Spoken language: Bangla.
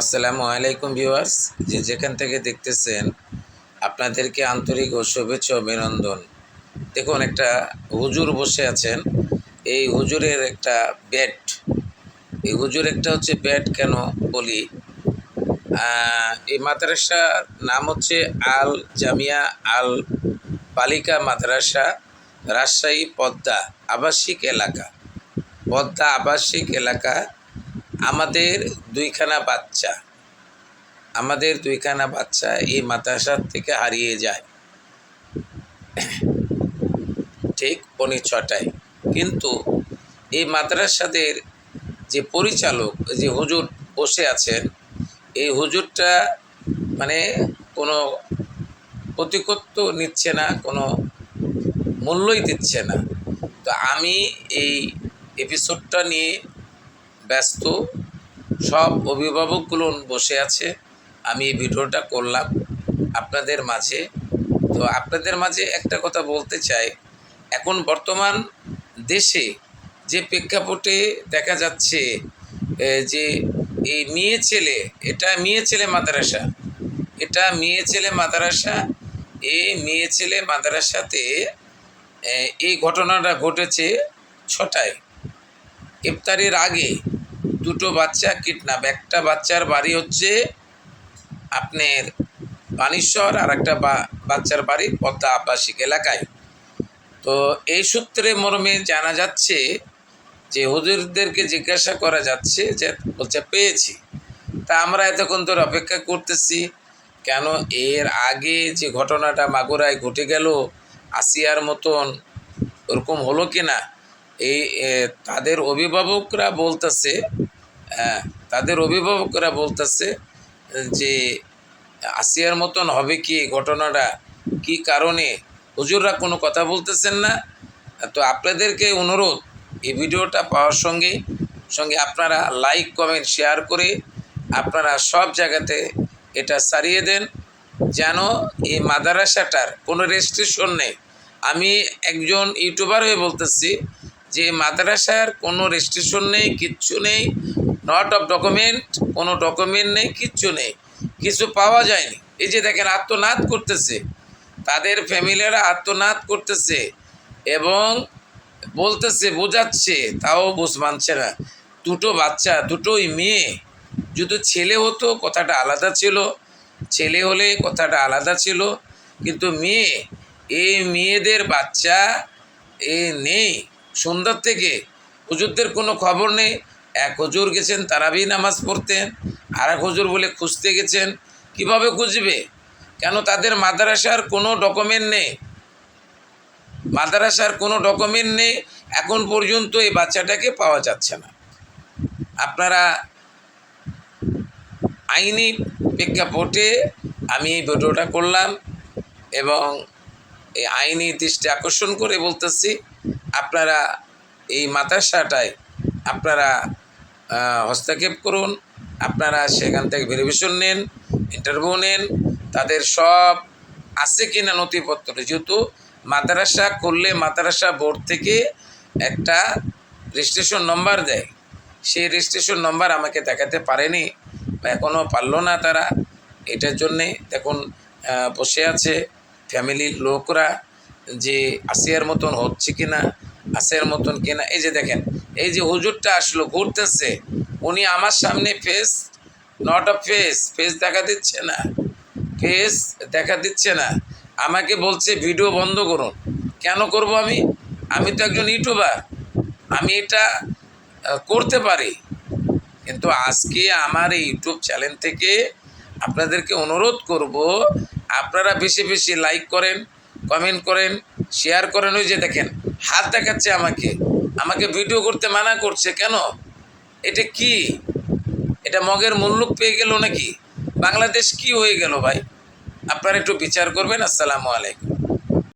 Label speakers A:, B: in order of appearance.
A: আসসালামু আলাইকুম ভিউয়ার্স। যে যেখান থেকে দেখতেছেন, আপনাদেরকে আন্তরিক ও শুভেচ্ছা অভিনন্দন। দেখুন, একটা হুজুর বসে আছেন। এই হুজুরের একটা ব্যাট। এই হুজুর একটা হচ্ছে ব্যাট কেন বলি? এই মাদ্রাসার নাম হচ্ছে আল জামিয়া আল বালিকা মাদ্রাসা, রাজশাহী পদ্মা আবাসিক এলাকা। পদ্মা আবাসিক এলাকা আমাদের দুইখানা বাচ্চা। আমাদের দুইখানা বাচ্চা এই মাদ্রাসার থেকে হারিয়ে যায়। ঠিক পৌনে ছটায়। কিন্তু এই মাদ্রাসাদের যে পরিচালক, যে হুজুর বসে আছেন, এই হুজুরটা মানে কোনো প্রতিকত্ব নিচ্ছে না, কোনো মূল্যই দিচ্ছে না। তো আমি এই এপিসোডটা নিয়ে ব্যস্ত। সব অভিভাবকগুলো বসে আছে। আমি এই ভিডিওটা করলাম আপনাদের মাঝে। তো আপনাদের মাঝে একটা কথা বলতে চাই। এখন বর্তমান দেশে যে প্রেক্ষাপটে দেখা যাচ্ছে যে এই মেয়ে ছেলে, এটা মেয়ে ছেলে মাদ্রাসা। এটা মেয়ে ছেলে মাদ্রাসা এই মেয়ে ছেলে মাদ্রাসাতে এই ঘটনাটা ঘটেছে ছটায়। ইফতারির আগে দুটো বাচ্চা কিডন্যাপ একটা বাচ্চার বাড়ি হচ্ছে আপনার বানেশ্বর আর একটা বাচ্চার বাড়ি পদ্মা আবাসিক এলাকায়। তো এই সূত্রে মর্মে জানা যাচ্ছে যে হুজুরদেরকে জিজ্ঞাসা করা যাচ্ছে যে, বলছে, পেয়েছি। তা আমরা এতক্ষণ ধরে অপেক্ষা করতেছি, কেন এর আগে যে ঘটনাটা মাগুরায় ঘটে গেল, আসিয়ার মতন ওরকম হলো কি না এই তাদের অভিভাবকরা বলতেছে তাদের অভিভাবকরা বলতেছে যে আসিয়ার মতন হবে কি ঘটনাটা? কি কারণে? হুজুররা কোনো কথা বলতেছেন না? তো আপনাদেরকে অনুরোধ, এই ভিডিওটা পাওয়ার সঙ্গে সঙ্গে আপনারা লাইক, কমেন্ট, শেয়ার করে আপনারা সব জায়গাতে এটা সারিয়ে দেন, যেন এই মাদ্রাসাটার কোনো রেস্ট্রিকশন নেই। আমি একজন ইউটিউবার হয়ে বলতেছি যে মাদ্রাসার কোনো রেজিস্ট্রেশন নেই, কিচ্ছু নেই নট অফ ডকুমেন্ট কোনো ডকুমেন্ট নেই, কিচ্ছু নেই, কিছু পাওয়া যায়নি। এই যে দেখেন, আত্মনাদ করতেছে। তাদের ফ্যামিলিরা আত্মনাদ করতেছে এবং বলতেছে, বোঝাচ্ছে, তাও বুঝ মানছে না। দুটো বাচ্চা, দুটোই মেয়ে। যদি ছেলে হতো, কথাটা আলাদা ছিল। ছেলে হলে কথাটা আলাদা ছিল। কিন্তু মেয়ে, এই মেয়েদের বাচ্চা এ নেই। সুন্দর থেকে হুজুরদের কোনো খবর নেই। এক হজুর গেছেন, তারাবি নামাজ পড়তেন। আর এক হজুর বলে, খুঁজতে গেছেন, কীভাবে খুঁজবে? কেন তাদের মাদ্রাসার কোনো ডকুমেন্ট নেই? মাদ্রাসার কোনো ডকুমেন্ট নেই, এখন পর্যন্ত এই বাচ্চাটাকে পাওয়া যাচ্ছে না। আপনারা আইনি প্রেক্ষাপটে আমি এই ভিডিওটা করলাম এবং এই আইনি দৃষ্টি আকর্ষণ করে বলতেছি আপনারা এই মাদ্রাসাটায় আপনারা হস্তক্ষেপ করুন, আপনারা সেখান থেকে ভেরিফিকেশন নেন ইন্টারভিউ নেন, তাদের সব আছে কি না নথিপত্র। যেহেতু মাদ্রাসা করলে মাদ্রাসা বোর্ড থেকে একটা রেজিস্ট্রেশন নম্বর দেয়। সেই রেজিস্ট্রেশন নম্বর আমাকে দেখাতে পারেনি বা এখনও পারল না তারা। এটার জন্যে দেখুন বসে আছে ফ্যামিলির লোকরা। যে আসিয়ার মতন হচ্ছে কি না আসিয়ার মতন কি না এই যে দেখেন, এই যে হুজুরটা আসলো, ঘুরতেছে, উনি আমার সামনে face not a face face দেখা দিচ্ছে না ফেস দেখা দিচ্ছে না, আমাকে বলছে, ভিডিও বন্ধ করুন। কেন করব আমি? আমি তো একজন ইউটিউবার, আমি এটা করতে পারি। কিন্তু আজকে আমার এই ইউটিউব চ্যানেল থেকে আপনাদেরকে অনুরোধ করব, আপনারা বেশি বেশি লাইক করেন কমেন্ট করেন শেয়ার করেন, ওই যে দেখেন, হাত দেখাচ্ছে আমাকে। আমাকে ভিডিও করতে মানা করছে, কেন? এটা কি? এটা মগের মুল্লুক পেয়ে গেল নাকি? বাংলাদেশ কি হয়ে গেল ভাই? আপনারা একটু বিচার করবেন, আসসালামু আলাইকুম।